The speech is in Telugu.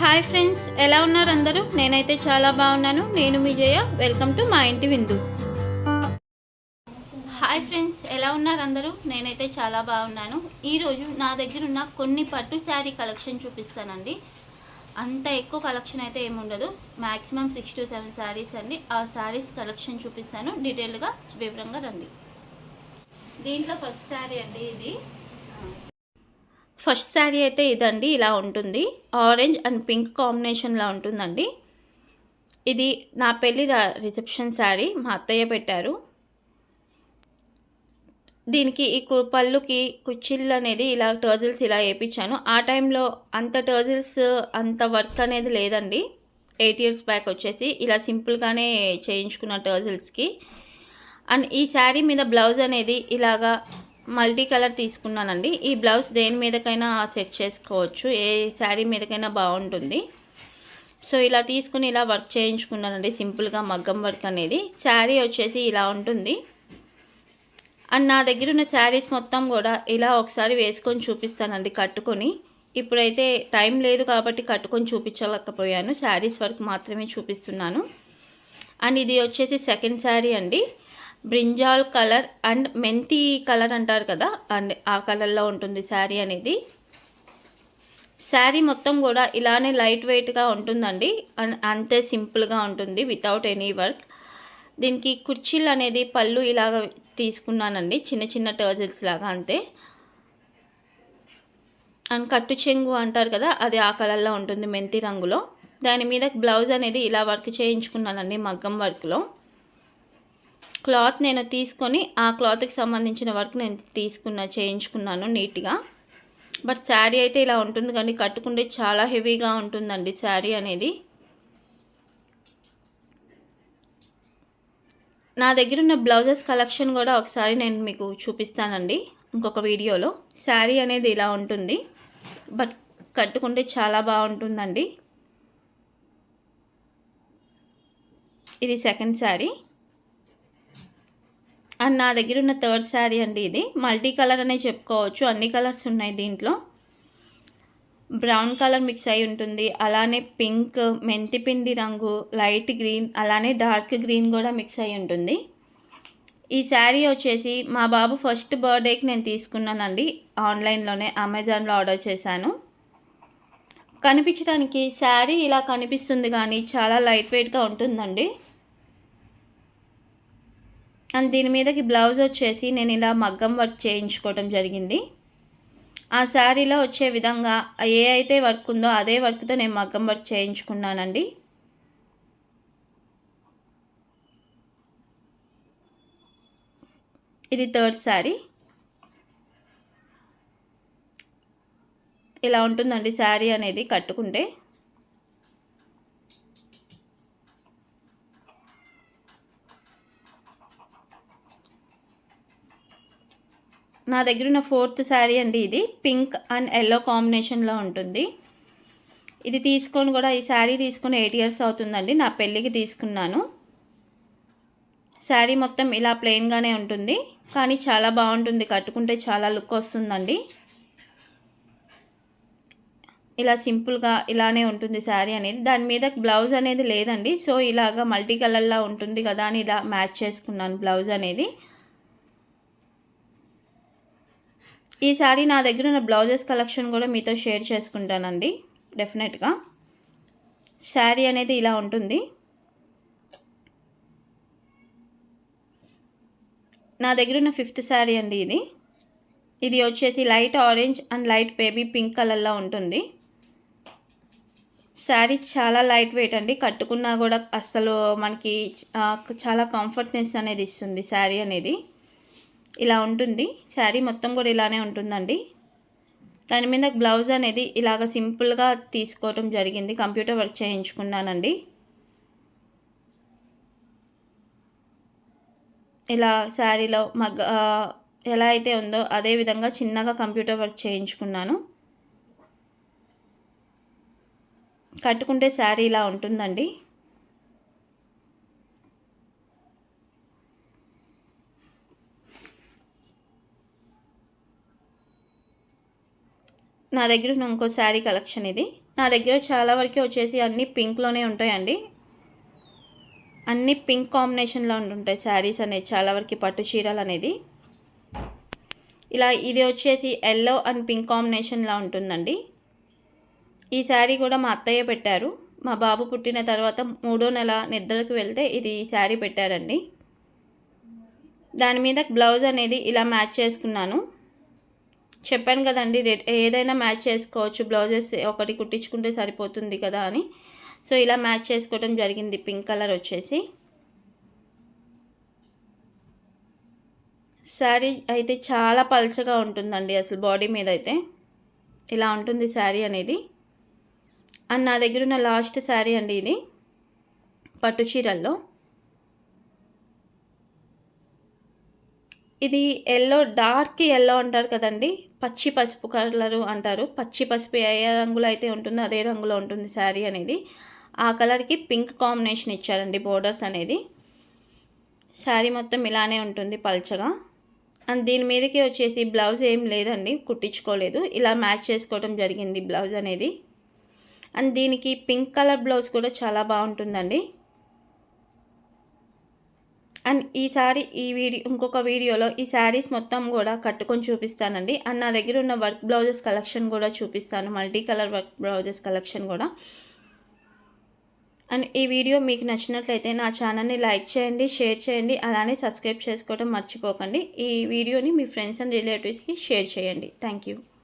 హాయ్ ఫ్రెండ్స్ ఎలా ఉన్నారు అందరూ? నేనైతే చాలా బాగున్నాను. నేను మీ జయ. వెల్కమ్ టు మా ఇంటి విందు. హాయ్ ఫ్రెండ్స్ ఎలా ఉన్నారు అందరూ? నేనైతే చాలా బాగున్నాను. ఈరోజు నా దగ్గర ఉన్న కొన్ని పట్టు శారీ కలెక్షన్ చూపిస్తానండి. అంత ఎక్కువ కలెక్షన్ అయితే ఏముండదు maximum six to seven saris అండి. ఆ శారీస్ కలెక్షన్ చూపిస్తాను. డీటెయిల్గా వివరంగా రండి. దీంట్లో ఫస్ట్ శారీ అండి ఇది. ఫస్ట్ శారీ అయితే ఇదండి ఇలా ఉంటుంది. ఆరెంజ్ అండ్ పింక్ కాంబినేషన్లా ఉంటుందండి. ఇది నా పెళ్ళి ర- రిసెప్షన్ శారీ మా అత్తయ్య పెట్టారు. దీనికి ఈ కు- పళ్ళుకి కుచ్చిళ్ళు అనేది ఇలా టర్జిల్స్ ఇలా వేయించాను ఆ టైంలో అంత టర్జిల్స్ అంత వర్క్ అనేది లేదండి. ఎయిట్ ఇయర్స్ బ్యాక్ వచ్చేసి ఇలా సింపుల్గానే చేయించుకున్న టర్జిల్స్కి. అండ్ ఈ శారీ మీద బ్లౌజ్ అనేది ఇలాగా మల్టీ కలర్ తీసుకున్నానండి. ఈ బ్లౌజ్ దేని మీదకైనా సెట్ చేసుకోవచ్చు. ఏ శారీ మీదకైనా బాగుంటుంది. సో ఇలా తీసుకుని ఇలా వర్క్ చేయించుకున్నానండి. సింపుల్గా మగ్గం వర్క్ అనేది. శారీ వచ్చేసి ఇలా ఉంటుంది. అండ్ నా దగ్గర ఉన్న శారీస్ మొత్తం కూడా ఇలా ఒకసారి వేసుకొని చూపిస్తానండి కట్టుకొని. ఇప్పుడైతే టైం లేదు కాబట్టి కట్టుకొని చూపించలేకపోయాను. శారీస్ వరకు మాత్రమే చూపిస్తున్నాను. అండ్ ఇది వచ్చేసి సెకండ్ శారీ అండి. బ్రింజాల్ కలర్ అండ్ మెంతి కలర్ అంటారు కదా అండ్ ఆ కలర్లో ఉంటుంది శారీ అనేది. శారీ మొత్తం కూడా ఇలానే లైట్ వెయిట్గా ఉంటుందండి. అంతే సింపుల్గా ఉంటుంది వితౌట్ ఎనీ వర్క్ దీనికి కుర్చీలు అనేది పళ్ళు ఇలాగ తీసుకున్నానండి. చిన్న చిన్న టర్జిల్స్ లాగా అంతే. అండ్ కట్టు చెంగు అంటారు కదా అది ఆ కలర్లో ఉంటుంది మెంతి రంగులో. దాని మీద బ్లౌజ్ అనేది ఇలా వర్క్ చేయించుకున్నానండి మగ్గం వర్క్లో క్లాత్ నేను తీసుకొని ఆ క్లాత్కి సంబంధించిన వర్క్ నేను తీసుకున్న చేయించుకున్నాను నీట్గా. బట్ శారీ అయితే ఇలా ఉంటుంది కానీ కట్టుకుంటే చాలా హెవీగా ఉంటుందండి శారీ అనేది. నా దగ్గర ఉన్న బ్లౌజెస్ కలెక్షన్ కూడా ఒకసారి నేను మీకు చూపిస్తానండి ఇంకొక వీడియోలో. శారీ అనేది ఇలా ఉంటుంది బట్ కట్టుకుంటే చాలా బాగుంటుందండి. ఇది సెకండ్ శారీ. అండ్ నా దగ్గర ఉన్న థర్డ్ శారీ అండి ఇది. మల్టీ కలర్ అనే చెప్పుకోవచ్చు. అన్ని కలర్స్ ఉన్నాయి దీంట్లో. బ్రౌన్ కలర్ మిక్స్ అయి ఉంటుంది. అలానే పింక్ మెంతిపిండి రంగు లైట్ గ్రీన్ అలానే డార్క్ గ్రీన్ కూడా మిక్స్ అయి ఉంటుంది. ఈ శారీ వచ్చేసి మా బాబు ఫస్ట్ బర్త్డేకి నేను తీసుకున్నానండి. ఆన్లైన్లోనే అమెజాన్లో ఆర్డర్ చేశాను. కనిపించడానికి శారీ ఇలా కనిపిస్తుంది కానీ చాలా లైట్ వెయిట్గా ఉంటుందండి. అండ్ దీని మీదకి బ్లౌజ్ వచ్చేసి నేను ఇలా మగ్గం వర్క్ చేయించుకోవడం జరిగింది. ఆ శారీలో వచ్చే విధంగా ఏ అయితే వర్క్ ఉందో అదే వర్క్తో నేను మగ్గం వర్క్ చేయించుకున్నానండి. ఇది థర్డ్ శారీ. ఇలా ఉంటుందండి శారీ అనేది కట్టుకుంటే. నా దగ్గర ఉన్న ఫోర్త్ శారీ అండి ఇది. పింక్ అండ్ ఎల్లో కాంబినేషన్లో ఉంటుంది. ఇది తీసుకొని కూడా ఈ శారీ తీసుకొని ఎయిట్ ఇయర్స్ అవుతుందండి. నా పెళ్ళికి తీసుకున్నాను. శారీ మొత్తం ఇలా ప్లెయిన్గానే ఉంటుంది. కానీ చాలా బాగుంటుంది. కట్టుకుంటే చాలా లుక్ వస్తుందండి. ఇలా సింపుల్గా ఇలానే ఉంటుంది శారీ అనేది. దాని మీద బ్లౌజ్ అనేది లేదండి. సో ఇలాగా మల్టీ కలర్లా ఉంటుంది కదా అని ఇలా మ్యాచ్ చేసుకున్నాను బ్లౌజ్ అనేది. ఈ నా దగ్గర ఉన్న బ్లౌజెస్ కలెక్షన్ కూడా మీతో షేర్ చేసుకుంటానండి. డెఫినెట్గా శారీ అనేది ఇలా ఉంటుంది. నా దగ్గర ఉన్న ఫిఫ్త్ శారీ అండి ఇది. ఇది వచ్చేసి light orange and light baby pink కలర్లో ఉంటుంది. శారీ చాలా లైట్ వెయిట్ అండి. కట్టుకున్నా కూడా అస్సలు మనకి చాలా కంఫర్ట్నెస్ అనేది ఇస్తుంది శారీ అనేది. ఇలా ఉంటుంది. శారీ మొత్తం కూడా ఇలానే ఉంటుందండి. దాని మీద బ్లౌజ్ అనేది ఇలాగ సింపుల్గా తీసుకోవటం జరిగింది. కంప్యూటర్ వర్క్ చేయించుకున్నానండి. ఇలా శారీలో మగ్గ ఎలా అయితే ఉందో అదే విధంగా చిన్నగా కంప్యూటర్ వర్క్ చేయించుకున్నాను. కట్టుకుంటే శారీ ఇలా ఉంటుందండి. నా దగ్గర ఉన్న ఇంకో శారీ కలెక్షన్ ఇది. నా దగ్గర చాలా వరకు వచ్చేసి అన్నీ పింక్లోనే ఉంటాయండి. అన్ని పింక్ కాంబినేషన్లో ఉంటాయి శారీస్ అనేది చాలా వరకు పట్టు చీరలు అనేది. ఇలా ఇది వచ్చేసి ఎల్లో అండ్ పింక్ కాంబినేషన్లో ఉంటుందండి. ఈ శారీ కూడా మా అత్తయ్య పెట్టారు. మా బాబు పుట్టిన తర్వాత మూడో నెల నిద్రకు వెళ్తే ఇది శారీ పెట్టారండి. దాని మీద బ్లౌజ్ అనేది ఇలా మ్యాచ్ చేసుకున్నాను. చెప్పాను కదండి ఏదైనా మ్యాచ్ చేసుకోవచ్చు. బ్లౌజెస్ ఒకటి కుట్టించుకుంటే సరిపోతుంది కదా అని. సో ఇలా మ్యాచ్ చేసుకోవడం జరిగింది. పింక్ కలర్ వచ్చేసి. శారీ అయితే చాలా పల్చగా ఉంటుందండి అసలు బాడీ మీద అయితే. ఇలా ఉంటుంది శారీ అనేది. అండ్ నా దగ్గర ఉన్న లాస్ట్ శారీ అండి ఇది పట్టు చీరల్లో. ఇది ఎల్లో డార్క్ ఎల్లో అంటారు కదండి. పచ్చి పసుపు కలరు అంటారు. పచ్చి పసుపు ఏ రంగులో అయితే ఉంటుందో అదే రంగులో ఉంటుంది శారీ అనేది. ఆ కలర్కి పింక్ కాంబినేషన్ ఇచ్చారండి బోర్డర్స్ అనేది. శారీ మొత్తం ఇలానే ఉంటుంది పల్చగా. అండ్ దీని మీదకి వచ్చేసి బ్లౌజ్ ఏం లేదండి కుట్టించుకోలేదు. ఇలా మ్యాచ్ చేసుకోవడం జరిగింది బ్లౌజ్ అనేది. అండ్ దీనికి పింక్ కలర్ బ్లౌజ్ కూడా చాలా బాగుంటుందండి. అండ్ ఈ సారీ ఈ వీడియో ఇంకొక వీడియోలో ఈ శారీస్ మొత్తం కూడా కట్టుకొని చూపిస్తానండి. అండ్ నా దగ్గర ఉన్న వర్క్ బ్లౌజెస్ కలెక్షన్ కూడా చూపిస్తాను. Multi colour work blouses collection కూడా. అండ్ ఈ వీడియో మీకు నచ్చినట్లయితే నా ఛానల్ని లైక్ చేయండి షేర్ చేయండి అలానే సబ్స్క్రైబ్ చేసుకోవడం మర్చిపోకండి. ఈ వీడియోని మీ ఫ్రెండ్స్ అండ్ రిలేటివ్స్కి షేర్ చేయండి. Thank you.